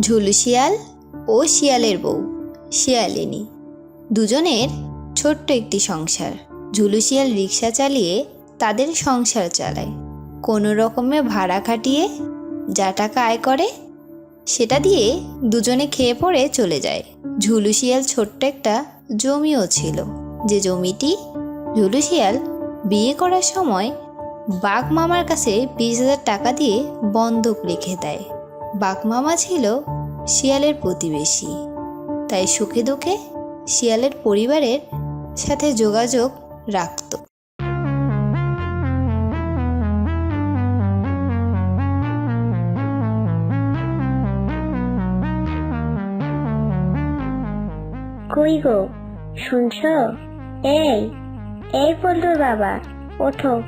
ঝুলু শিয়াল ও শিয়ালের বউ, শিয়ালিনী। দুজনের ছোট্ট একটি সংসার। ঝুলু শিয়াল রিক্সা চালিয়ে তাদের সংসার চালায়। কোনো রকমে ভাড়া খাটিয়ে যা টাকা আয় করে, সেটা দিয়ে দুজনে খেয়ে পড়ে চলে যায়। ঝুলু শিয়াল ছোট্ট একটা জমিও ছিল। যে জমিটি ঝুলু শিয়াল বিয়ে করার সময় বাঘ মামার কাছে বিশ হাজার টাকা দিয়ে বন্ধক রেখে দেয়। বাঘ মামা ছিল শিয়ালের প্রতিবেশী। তাই সুখে দুঃখে শিয়ালের পরিবারের সাথে যোগাযোগ রাখত। কই গো? শুনছো? এই এই পল্টুর বাবা, ওঠো।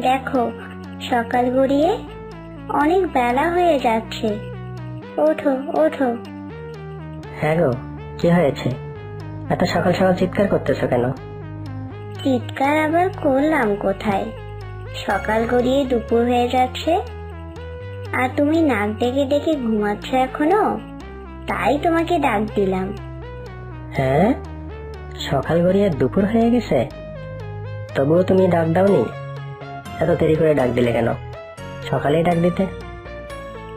দেখো, সকাল গড়িয়ে অনেক বেলা হয়ে যাচ্ছে। ওঠো ওঠো। হ্যাঁ গো কি হয়েছে? এত সকাল সকাল চিৎকার করতেছো কেন? চিৎকার আবার করলাম কোথায়? সকাল গড়িয়ে দুপুর হয়ে যাচ্ছে। আর তুমি নাক ডেকে ডেকে ঘুমাচ্ছ এখনও? তাই তোমাকে ডাক দিলাম। হ্যাঁ? সকাল গড়িয়ে দুপুর হয়ে গেছে? তবুও তুমি ডাক দাওনি? এত দেরি করে ডাক দিলে কেন? সকালেই ডাক দিতে।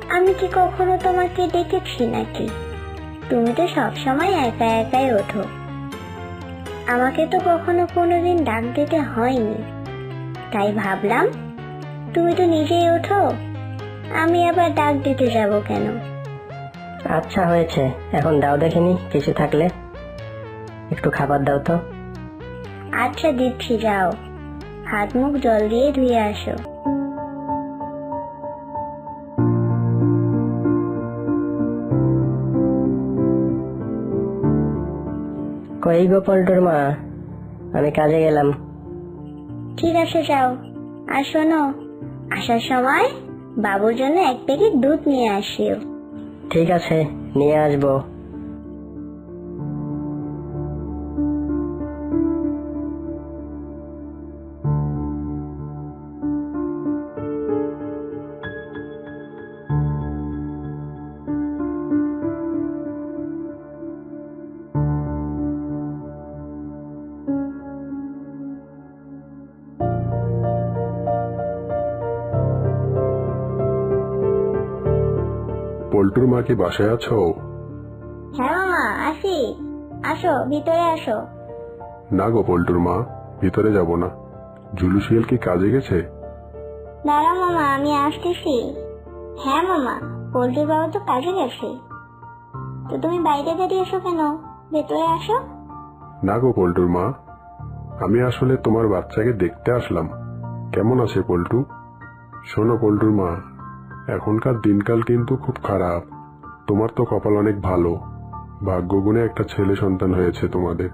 আমি কি কখনো তোমাকে ডেকেছি নাকি? তুমি তো সবসময় একা একাই ওঠো। আমাকে তো কখনো কোনোদিন ডাক দিতে হয়নি। তাই ভাবলাম তুমি তো নিজেই ওঠো আমি আবার ডাক দিতে যাব কেন? আচ্ছা হয়েছে। এখন দাও দেখিনি কিছু থাকলে। একটু খাবার দাও তো। আচ্ছা দিচ্ছি যাও। হাত মুখ জল দিয়ে ধুয়ে আসো। কই গো পল্টুর মা? আমি কাজে গেলাম। ঠিক আছে যাও। আর শোনো আসার সময় বাবুর জন্য এক প্যাকেট দুধ নিয়ে আসিও। ঠিক আছে নিয়ে আসব। পল্টুর মা কি বাসায় আছো? হ্যাঁ মামা আসি। আসো ভিতরে আসো। না গো পল্টুর মা ভিতরে যাব না। জুলু শিয়াল কি কাজে গেছে? দাঁড়া মামা আমি আসতেছি। হ্যাঁ মামা পোল্ট্রি বাবা তো কাজে গেছে। তো তুমি বাইরে দাঁড়িয়ে এসো কেন? ভেতরে আসো। না গো পল্টুর মা আমি আসলে তোমার বাচ্চাকে দেখতে আসলাম। কেমন আছে পল্টু? শোনো পল্টুর মা এখনকার দিনকাল কিন্তু খুব খারাপ। তোমার তো কপাল অনেক ভালো। ভাগ্যগুণে একটা ছেলে সন্তান হয়েছে তোমাদের।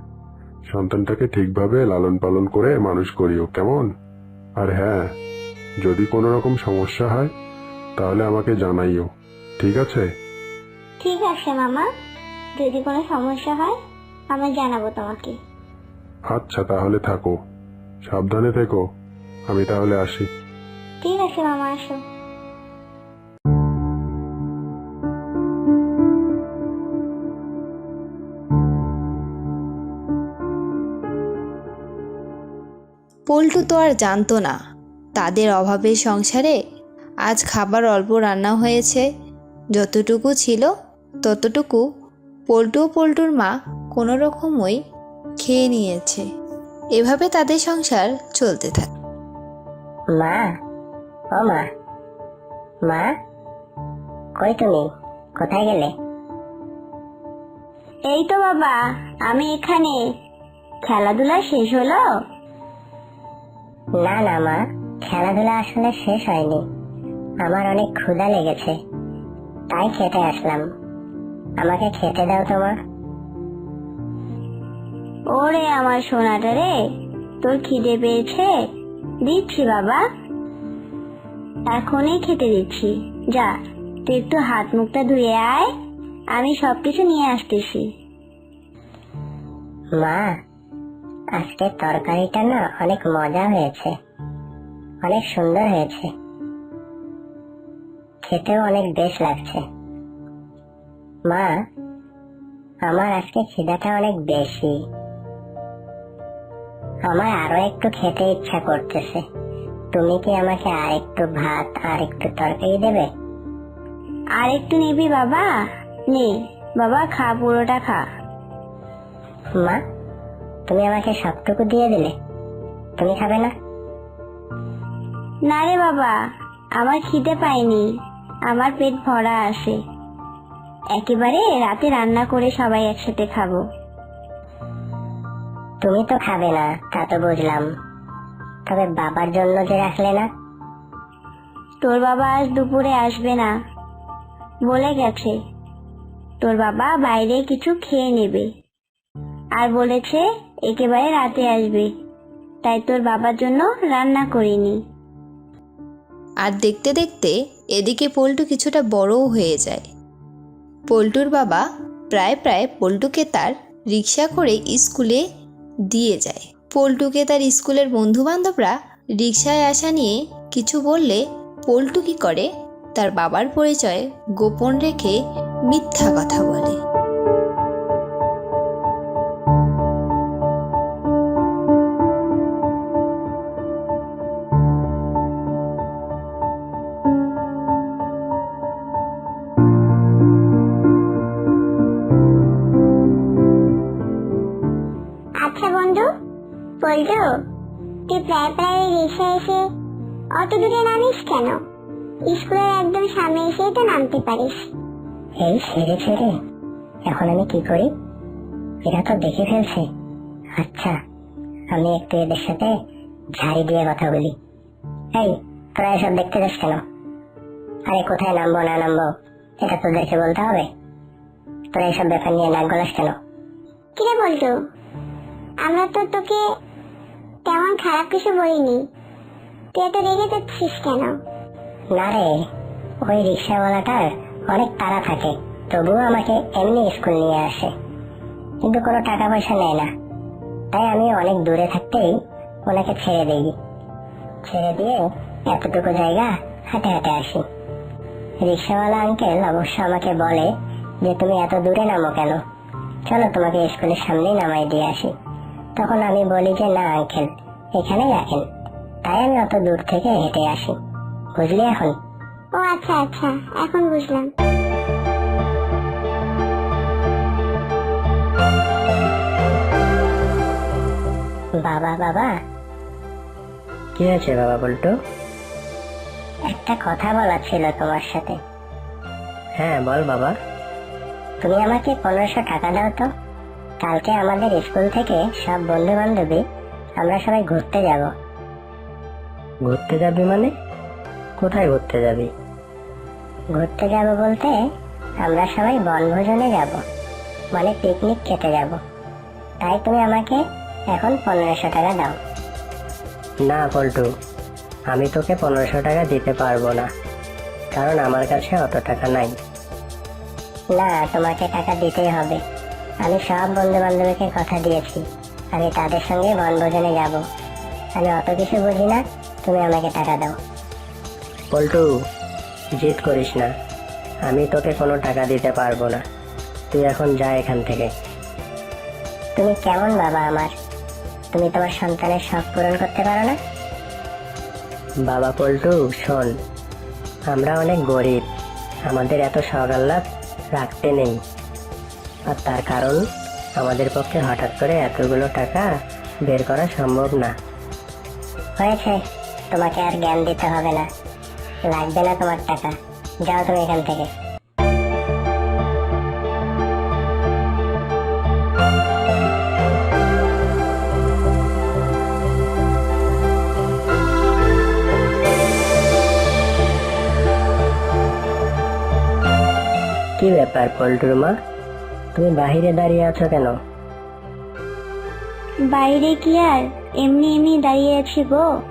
সন্তানটাকে ঠিকভাবে লালন পালন করে মানুষ করিও কেমন? আর হ্যাঁ যদি কোনো রকম সমস্যা হয় তাহলে আমাকে জানাইও। ঠিক আছে? ঠিক আছে মামা। যদি কোনো সমস্যা হয় আমি জানাব তোমাকে। আচ্ছা তাহলে থাকো। সাবধানে থেকো। আমি তাহলে আসি। ঠিক আছে মামা আসো। পল্টু তো আর জানতো না। তাদের অভাবে সংসারে আজ খাবার অল্প রান্না হয়েছে। যতটুকু ছিল ততটুকু পল্টু ও পল্টুর মা কোনো রকমই খেয়ে নিয়েছে। এভাবে তাদের সংসার চলতে থাকে। মা, ও মা মা, কই তুমি? কোথায় গেলে? এই তো বাবা, আমি এখানে। খেলাধুলা শেষ হলো? না না মা খেলাধুলা আসলে শেষ হয়নি। আমার অনেক ক্ষুধা লেগেছে। তাই খেতে আসলাম। আমাকে খেতে দাও তোমার ওরে আমার সোনাটা রে তোর খিদে পেয়েছে? দিচ্ছি বাবা। এখনই খেতে দিচ্ছি। যা তুই একটু হাত মুখটা ধুয়ে আয়। আমি সবকিছু নিয়ে আসতেছি। মা আজকে তরকারিটা না অনেক মজা হয়েছে। অনেক সুন্দর হয়েছে। খেতেও অনেক বেশ লাগছে। মা আমার আজকে খিদাটা অনেক বেশি। আমার আরও একটু খেতে ইচ্ছা করতেছে। তুমি কি আমাকে আর একটু ভাত আর একটু তরকারি দেবে? আর একটু নিবি বাবা। নে বাবা খা পুরোটা খা। মা তুমি আমাকে সবটুকু দিয়ে দিলে। তুমি খাবে না? না রে বাবা আমার খিদে পাইনি আমার পেট ভরা আছে একেবারে রাতে রান্না করে সবাই একসাথে খাব। তুমি তো খাবে না তা তো বুঝলাম। তবে বাবার জন্য যে রাখলে না? তোর বাবা আজ দুপুরে আসবে না। বলে গেছে। তোর বাবা বাইরে কিছু খেয়ে নেবে। আর বলেছে একেবারে রাতে আসবে। তাই তোর বাবার জন্য রান্না করিনি। আর দেখতে দেখতে এদিকে পল্টু কিছুটা বড়ও হয়ে যায়। পল্টুর বাবা প্রায় প্রায় পল্টুকে তার রিক্সা করে স্কুলে দিয়ে যায়। পল্টুকে তার স্কুলের বন্ধুবান্ধবরা রিক্সায় আসা নিয়ে কিছু বললে পল্টু কি করে? তার বাবার পরিচয় গোপন রেখে মিথ্যা কথা বলে। নামতে এই ছেড়ে ছেড়ে। এখন আমি কি করি? এরা তো দেখে ফেলছে। আচ্ছা আমি একটু এদের সাথে ঝাড়ি দিয়ে কথা বলি। এই তোরা এসব দেখতে যাস কেন? আরে কোথায় নামবো না নামবো এটা তোদেরকে বলতে হবে। তোরা এসব ব্যাপার নিয়ে নাক গলাস কেন? কিরে বলতো আমরা তো তোকে তেমন খারাপ কিছু বলিনি। তুই এত রেগে যাচ্ছিস কেন? না রে ওই রিক্সাওয়ালাটার অনেক তাড়া থাকে, তবুও আমাকে এমনি স্কুল নিয়ে আসে। কিন্তু কোনো টাকা পয়সা নেয় না। তাই আমি অনেক দূরে থাকতেই ওনাকে ছেড়ে দিই। ছেড়ে দিয়ে এতটুকু জায়গা হাঁটে হাঁটে আসি। রিক্সাওয়ালা আঙ্কেল অবশ্য আমাকে বলে যে, তুমি এত দূরে নামো কেন? চলো তোমাকে স্কুলের সামনেই নামাই দিয়ে আসি। তখন আমি বলি যে, না আঙ্কেল এখানেই রাখেন। তাই আমি অত দূর থেকে হেঁটে আসি। বুঝলি এখন? ও আচ্ছা আচ্ছা এখন বুঝলাম। বাবা বাবা। কি হয়েছে বাবা বলতো? একটা কথা বলা ছিল তোমার সাথে। হ্যাঁ বল বাবা। তুমি আমাকে পনেরোশো টাকা দাও তো। কালকে আমাদের স্কুল থেকে সব বন্ধু বান্ধবী আমরা সবাই ঘুরতে যাব। ঘুরতে যাবি মানে? কোথায় ঘুরতে যাবি? ঘুরতে যাব বলতে আমরা সবাই বনভোজনে যাব মানে পিকনিক খেতে যাব। তাই তুমি আমাকে এখন পনেরোশো টাকা দাও। না পল্টু আমি তোকে পনেরোশো টাকা দিতে পারব না কারণ আমার কাছে অত টাকা নাই। না তোমাকে টাকা দিতেই হবে। আমি সব বন্ধু বান্ধবীকে কথা দিয়েছি আমি তাদের সঙ্গে বনভোজনে যাব। আমি অত কিছু বুঝি না তুমি আমাকে টাকা দাও। পল্টু জিদ করিস না। আমি তোকে কোনো টাকা দিতে পারব না। তুই এখন যা এখান থেকে। তুমি কেমন বাবা আমার? তুমি তোমার সন্তানের শখ পূরণ করতে পারো না? বাবা পল্টু শোন আমরা অনেক গরিব। আমাদের এত শখ আহ্লাদ রাখতে নেই। আর তার কারণ আমাদের পক্ষে হঠাৎ করে এতগুলো টাকা বের করা সম্ভব না। হয়েছে তোমাকে আর জ্ঞান দিতে হবে না। লাগবে না তোমার টাকা। যাও তুমি এখান থেকে। কি ব্যাপার পল্টুর মা তুমি বাহিরে দাঁড়িয়ে আছো কেন? বাইরে কি আর? এমনি এমনি দাঁড়িয়ে আছি গো।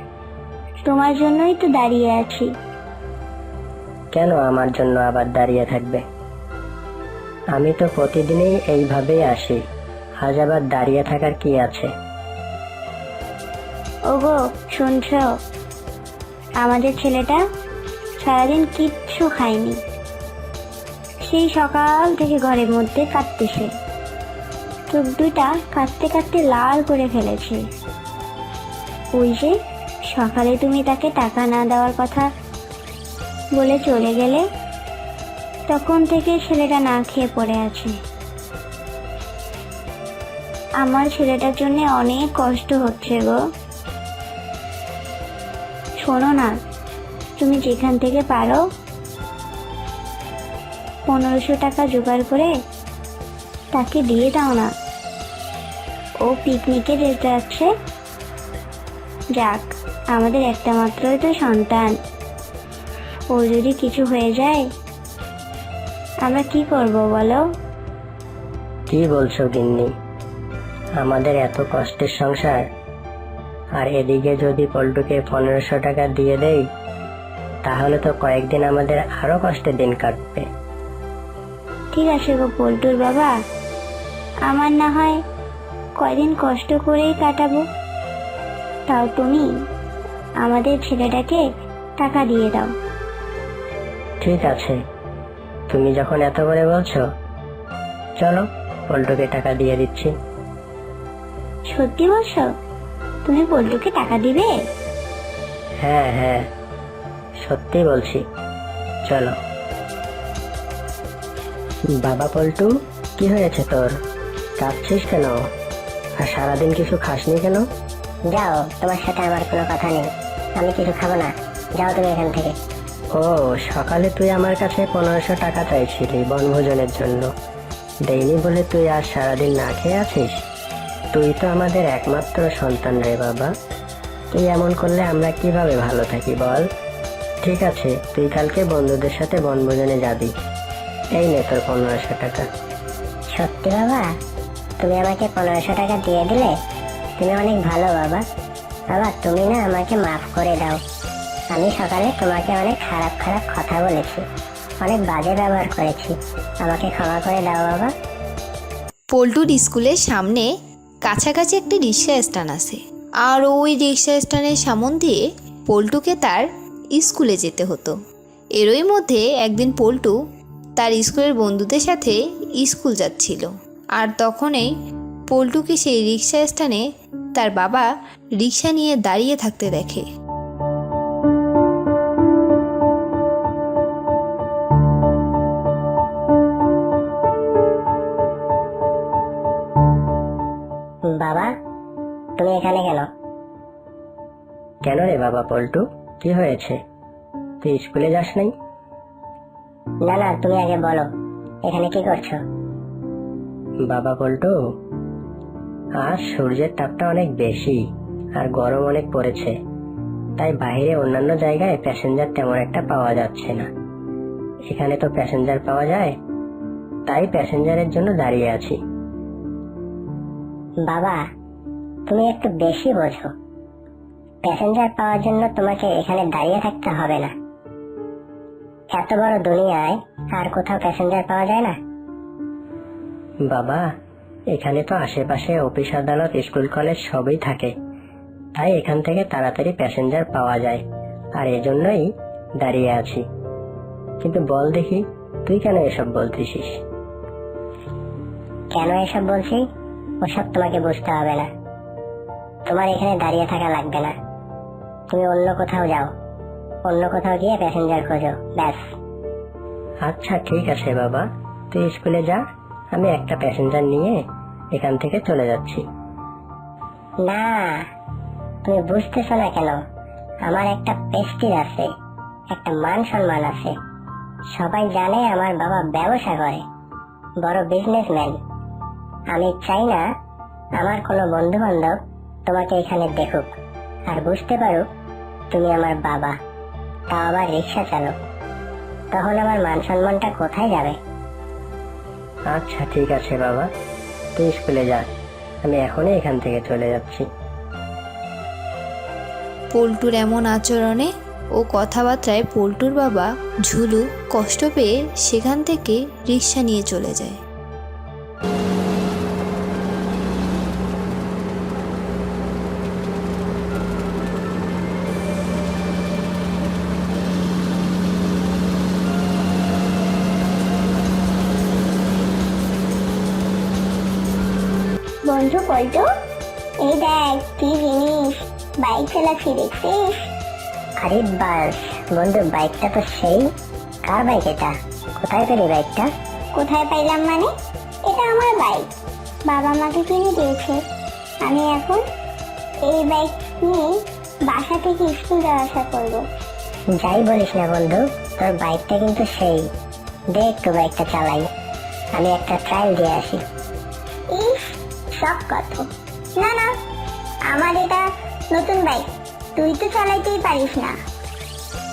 তোমার জন্যই তো দাঁড়িয়ে আছি। কেন আমার জন্য আবার দাঁড়িয়ে থাকবে? আমি তো প্রতিদিনই এইভাবেই আসি। আজ আবার দাঁড়িয়ে থাকার কি আছে? ওগো, শুনছ? আমাদের ছেলেটা সারাদিন কিচ্ছু খায়নি। সেই সকাল থেকে ঘরের মধ্যে কাঁদতেছে। চোখ দুইটা কাঁদতে কাঁদতে লাল করে ফেলেছে। ওই যে, সকালে তুমি তাকে টাকা না দেওয়ার কথা বলে চলে গেলে তখন থেকে ছেলেটা না খেয়ে পড়ে আছে। আমার ছেলেটার জন্য অনেক কষ্ট হচ্ছে গো। শোনো না, তুমি যেখান থেকে পারো, পনেরোশো টাকা জোগাড় করে তাকে দিয়ে দাও না। ও পিকনিকে যেতে যাচ্ছে। যাক, আমাদের একটা মাত্রই তো সন্তান। ও যদি কিছু হয়ে যায় আমরা কি করব বলো? কি বলছো গিন্নি? আমাদের এত কষ্টের সংসার। আর এদিকে যদি পল্টুকে পনেরোশো টাকা দিয়ে দেই তাহলে তো কয়েকদিন আমাদের আরও কষ্টের দিন কাটবে। ঠিক আছে গো পল্টুর বাবা। আমার না হয় কয়দিন কষ্ট করেই কাটাবো। তাও তুমি আমাদের ছেলেটাকে টাকা দিয়ে দাও। ঠিক আছে। তুমি যখন এত করে বলছো চলো পল্টুকে টাকা দিয়ে দিচ্ছি। সত্যি বলছো? তুমি পল্টুকে টাকা দিবে? হ্যাঁ হ্যাঁ সত্যি বলছি। চলো। বাবা পল্টু কি হয়েছে তোর? কাঁদছিস কেন? আর সারাদিন কিছু খাসনি কেন? যাও তোমার সাথে আমার কোনো কথা নেই। আমি কিছু খাব না। যাও তুমি এখান থেকে। ও, সকালে তুই আমার কাছে পনেরোশো টাকা চাইছিলি বনভোজনের জন্য। দেইনি বলে তুই আজ সারাদিন না খেয়ে আছিস? তুই তো আমাদের একমাত্র সন্তান রে বাবা। তুই এমন করলে আমরা কীভাবে ভালো থাকি বল? ঠিক আছে, তুই কালকে বন্ধুদের সাথে বনভোজনে যাবি। এই নে তোর পনেরোশো টাকা। সত্যি বাবা? তুমি আমাকে পনেরোশো টাকা দিয়ে দিলে? তুমি অনেক ভালো বাবা। বাবা, তুমি না আমাকে মাফ করে দাও। আমি সকালে তোমাকে অনেক খারাপ খারাপ কথা বলেছি। অনেক বাজে ব্যবহার করেছি। আমাকে ক্ষমা করে দাও, বাবা। পল্টুর স্কুলের সামনে কাছাকাছি একটি রিক্সা স্ট্যান্ড আছে। আর ওই রিক্সা স্ট্যান্ডের সামন দিয়ে পল্টুকে তার স্কুলে যেতে হতো। এরই মধ্যে একদিন পল্টু তার স্কুলের বন্ধুদের সাথে স্কুল যাচ্ছিল। আর তখনই পল্টুকে সেই রিক্সা স্ট্যান্ডে তার বাবা রিক্সা নিয়ে দাঁড়িয়ে থাকতে দেখে। এখানে কেন কেন রে বাবা পল্টু? কি হয়েছে? তুই স্কুলে যাস নাই? না না তুমি আগে বলো এখানে কি করছ? বাবা পল্টু আজ সূর্যের তাপটা অনেক বেশি আর গরম অনেক পড়েছে তাই বাইরে অন্যান্য জায়গায় প্যাসেঞ্জার তেমন একটা পাওয়া যাচ্ছে না। এখানে তো প্যাসেঞ্জার পাওয়া যায় তাই প্যাসেঞ্জারের জন্য দাঁড়িয়ে আছি। বাবা তুমি একটু বেশি বোঝো। প্যাসেঞ্জার পাওয়ার জন্য তোমাকে এখানে দাঁড়িয়ে থাকতে হবে না। এত বড় দুনিয়ায় আর কোথাও প্যাসেঞ্জার পাওয়া যায় না। বাবা এখানে তো আশেপাশে অফিস আদালত স্কুল কলেজ সবই থাকে। তাই এখান থেকে তাড়াতাড়ি প্যাসেঞ্জার পাওয়া যায়। আর এজন্যই দাঁড়িয়ে আছি। কিন্তু বল দেখি তুই কেন এসব বলতেছিস? কেন এসব বলছি? ওসব তোমাকে বুঝতে হবে না। তোমার এখানে দাঁড়িয়ে থাকা লাগবে না। তুমি অন্য কোথাও যাও। অন্য কোথাও গিয়ে প্যাসেঞ্জার খোঁজো ব্যাস। আচ্ছা ঠিক আছে বাবা। তুই স্কুলে যা আমি একটা প্যাসেঞ্জার নিয়ে এখান থেকে চলে যাচ্ছি। না তুমি বুঝতেছো না কেন? আমার একটা পেস্টিজ আছে একটা মান সম্মান আছে। সবাই জানে আমার বাবা ব্যবসা করে বড় বিজনেসম্যান আমি চাই না আমার কোনো বন্ধু বান্ধব তোমাকে এখানে দেখুক। আর বুঝতে পারো তুমি আমার বাবা। তা আবার রিক্সা চালক। তখন আমার মান সম্মানটা কোথায় যাবে? আচ্ছা ঠিক আছে বাবা। তুই স্কুলে যা। আমি এখনই এখান থেকে চলে যাচ্ছি। পল্টুর এমন আচরণে ও কথাবার্তায় পল্টুর বাবা ঝুলু কষ্ট পেয়ে সেখান থেকে রিক্সা নিয়ে চলে যায়। বন্ধু পল্টু এই দেখ কি জিনিস? বাইক চালাচ্ছি দেখছিস? আরে বাস বন্ধু বাইকটা তো সেই। কার বাইক এটা? কোথায় পেলি বাইকটা? কোথায় পাইলাম মানে? এটা আমার বাইক। বাবা আমাকে কিনে দিয়েছে। আমি এখন এই বাইক নিয়ে বাসা থেকে স্কুল যাওয়া আসা করব। যাই বলিস না বন্ধু তোর বাইকটা কিন্তু সেই। দে একটু বাইকটা চালাই। আমি একটা ট্রায়াল দিয়ে আসি। সব কত না না, আমার এটা নতুন বাইক তুই তো চালাইতেই পারিস না।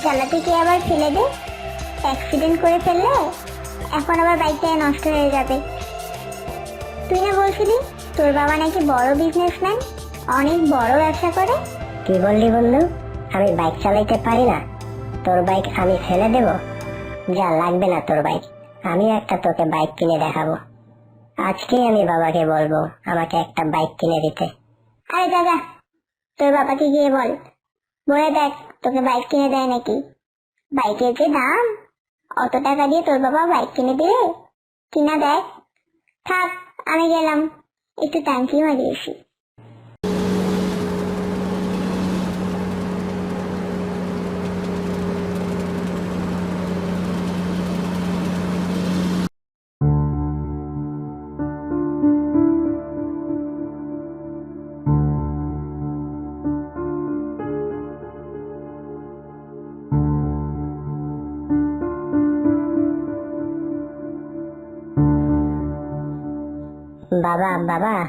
চালাতে কি আবার ফেলে দে? অ্যাক্সিডেন্ট করে ফেললে এখন আবার বাইকটা নষ্ট হয়ে যাবে। তুই না বলছিলি, তোর বাবা নাকি বড় বিজনেসম্যান অনেক বড় ব্যবসা করে। কি বললি বন্ধু? আমি বাইক চালাইতে পারি না। তোর বাইক আমি ফেলে দেব। যা লাগবে না তোর বাইক আমি একটা তোকে বাইক কিনে দেখাবো। আজকেই আমি বাবাকে বলব, আমাকে একটা বাইক কিনে দিতে। আরে দাদা, তোর বাবাকে গিয়ে বল। বলে দেখ, তোকে বাইক কিনে দেয় নাকি? বাইকের যে দাম, অত টাকা দিয়ে তোর বাবা বাইক কিনে দিলে কিনা দেখ। থাক, আমি গেলাম। একটু ট্যাঙ্কি মারিয়ে বাবা বাবা।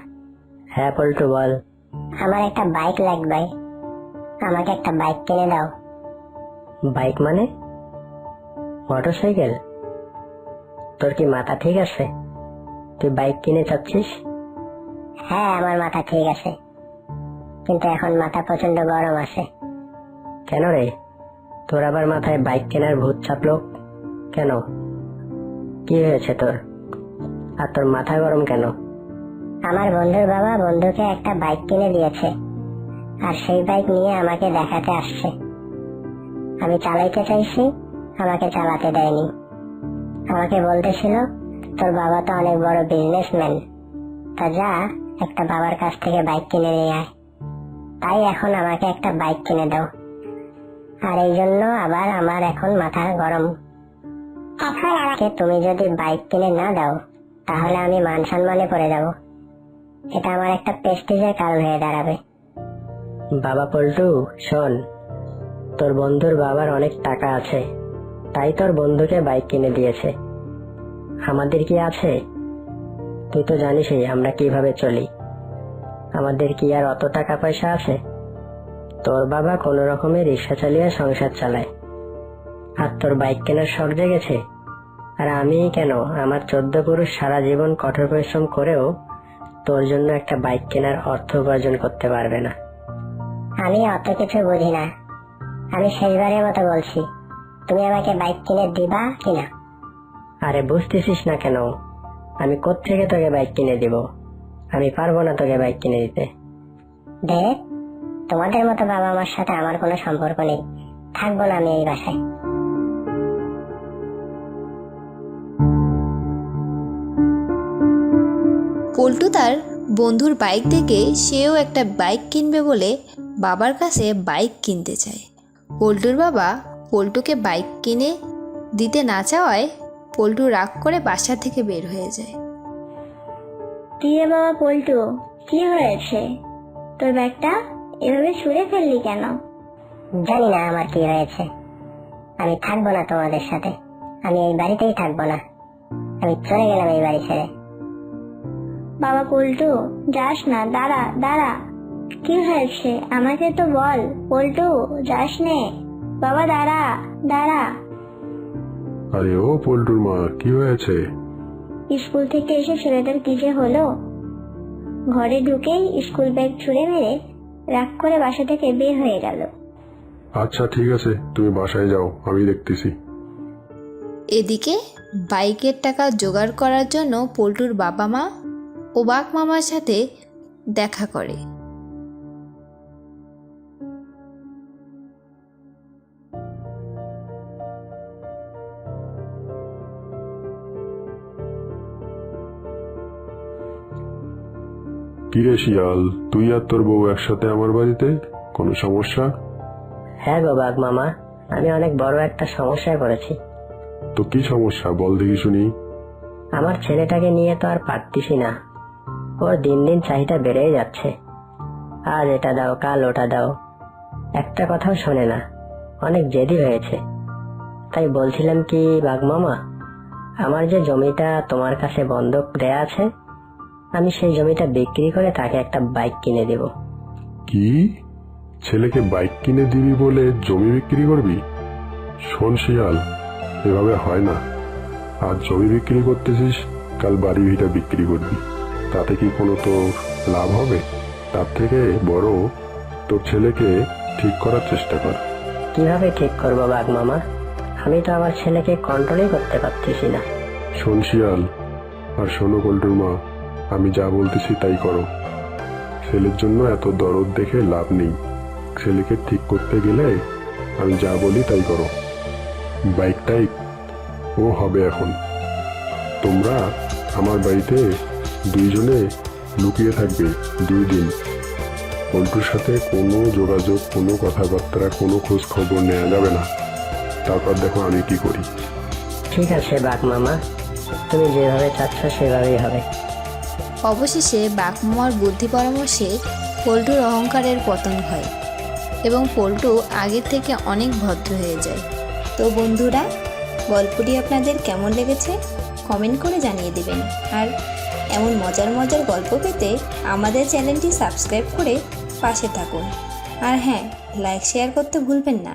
হ্যাঁ পল্টু বল। আমার একটা বাইক লাগবে আমাকে একটা বাইক কিনে দাও। বাইক মানে? মোটরসাইকেল তোর কি মাথা ঠিক আছে? তুই বাইক কিনে চাচ্ছিস? হ্যাঁ আমার মাথা ঠিক আছে। কিন্তু এখন মাথা প্রচণ্ড গরম আছে। কেন রে? তোর আবার মাথায় বাইক কেনার ভূত চাপলো? কেন? কি হয়েছে তোর? আর তোর মাথা গরম কেন? আমার বন্ধুর বাবা বন্ধুকে একটা বাইক কিনে দিয়েছে। আর সেই বাইক নিয়ে আমাকে দেখাতে আসছে। আমি চালাইতে চাইছি আমাকে চালাতে দেয়নি। আমাকে বলতেছিল তোর বাবা তো অনেক বড় বিজনেসম্যান তা যা একটা বাবার কাছ থেকে বাইক কিনে নিয়ে আয়। তাই এখন আমাকে একটা বাইক কিনে দাও। আর এই জন্য আবার আমার এখন মাথা গরম। এখন আমাকে তুমি যদি বাইক কিনে না দাও তাহলে আমি মান সম্মানে পড়ে যাব। এটা আমার একটা প্রেস্টিজের কারণ হয়ে দাঁড়াবে। বাবা পল্টু, শোন। তোর বন্ধুর বাবার অনেক টাকা আছে। তাই তোর বন্ধুকে বাইক কিনে দিয়েছে। আমাদের কি আছে? তুই তো জানিসই আমরা কীভাবে চলি। আমাদের কি আর অত টাকা পয়সা আছে? তোর বাবা কোনো রকমে রিক্সা চালিয়ে সংসার চালায়। আর তোর বাইক কেনার শখ জেগেছে? আর আমি কেন আমার চোদ্দ পুরুষ সারা জীবন কঠোর পরিশ্রম করেও তোর জন্য একটা বাইক কেনার অর্থ উপার্জন করতে পারবে না। আমি অত কিছু বুঝি না। আমি শেষবারের মতো বলছি তুমি আমাকে বাইক কিনে দিবা কিনা আরে বুঝতেছিস না কেন? আমি কোত্থেকে তোকে বাইক কিনে দিব? আমি পারব না তোকে বাইক কিনে দিতে। দেখ তোমাদের মতো বাবা মার সাথে আমার কোনো সম্পর্ক নেই। থাকব না আমি এই বাসায়। পল্টু তার বন্ধুর বাইক দেখে সেও একটা বাইক কিনবে বলে বাবার কাছে বাইক কিনতে চায়। পল্টুর বাবা পল্টুকে বাইক কিনে দিতে না চাওয়ায় পল্টু রাগ করে বাসা থেকে বের হয়ে যায়। কি বাবা পল্টু কি হয়েছে? তোর ব্যাগটা এভাবে ছুঁড়ে ফেললি কেন? জানি না আমার কি হয়েছে। আমি থাকব না তোমাদের সাথে। আমি এই বাড়িতেই থাকব না। আমি চলে গেলাম এই বাড়ি ছেড়ে। বাবা পল্টু যাস না দাঁড়া দাঁড়া। কি হয়েছে? আমাকে তো বল পল্টু যাস নে। বাবা দাঁড়া দাঁড়া। আরে ও পল্টুর মা কি হয়েছে? স্কুল থেকে এসে ছেলেটার কি যে হলো? ঘরে ঢুকেই স্কুল ব্যাগ ছুঁড়ে মেরে রাগ করে বাসা থেকে বের হয়ে গেল। আচ্ছা ঠিক আছে তুমি বাসায় যাও আমি দেখতেছি। এদিকে বাইকের টাকা জোগাড় করার জন্য পল্টুর বাবা মা ও বাঘ মামার সাথে দেখা করে। কিরে শিয়াল তুই আর তোর বউ একসাথে আমার বাড়িতে? কোনো সমস্যা? হ্যাঁ গো বাঘ মামা আমি অনেক বড় একটা সমস্যায় পড়েছি। তো কি সমস্যা বল দেখি শুনি। আমার ছেলেটাকে নিয়ে তো আর পারতিসি না। ওর দিন দিন চাহিদা বেড়েই যাচ্ছে। আজ এটা দাও, কাল ওটা দাও। একটা কথাও শোনে না। অনেক জেদি হয়েছে। তাই বলছিলাম কি, বাঘ মামা, আমার যে জমিটা তোমার কাছে বন্ধক দেয়া আছে, আমি সেই জমিটা বিক্রি করে তাকে একটা বাইক কিনে দেব। কি? ছেলেকে বাইক কিনে দিবি বলে জমি বিক্রি করবি? শোন শিয়াল, এভাবে হয় না। আজ জমি বিক্রি করতেছিস, কাল বাড়ি ভিটা বিক্রি করবি। তাতে কি কোনো তোর লাভ হবে? তার থেকে বড় তোর ছেলেকে ঠিক করার চেষ্টা কর। কীভাবে ঠিক করব বাঘ মামা? আমি তো আমার ছেলেকে কন্ট্রোলই করতে পারতেছি না। শোন শিয়াল আর শোনো কল্টুর মা আমি যা বলতেছি তাই করো। ছেলের জন্য এত দরদ দেখে লাভ নেই। ছেলেকে ঠিক করতে গেলে আমি যা বলি তাই করো। বাইকটাই ও হবে এখন। তোমরা আমার বাড়িতে দুইজনে লুকিয়ে থাকবে দুই দিন। পল্টুর সাথে কোনো যোগাযোগ কোনো কথাবার্তা কোনো খোঁজ খবর নেওয়া যাবে না। তারপর দেখো আমি কি করি। ঠিক আছে বাঘ মামা তুমি যেভাবে চাচ্ছ সেভাবেই হবে। অবশেষে বাঘমামার বুদ্ধি পরামর্শে পল্টুর অহংকারের পতন হয় এবং পল্টু আগের থেকে অনেক ভদ্র হয়ে যায়। তো বন্ধুরা গল্পটি আপনাদের কেমন লেগেছে? কমেন্ট করে জানিয়ে দেবেন। আর এমন মজার মজার গল্প পেতে আমাদের চ্যানেলটি সাবস্ক্রাইব করে পাশে থাকুন। আর হ্যাঁ লাইক শেয়ার করতে ভুলবেন না।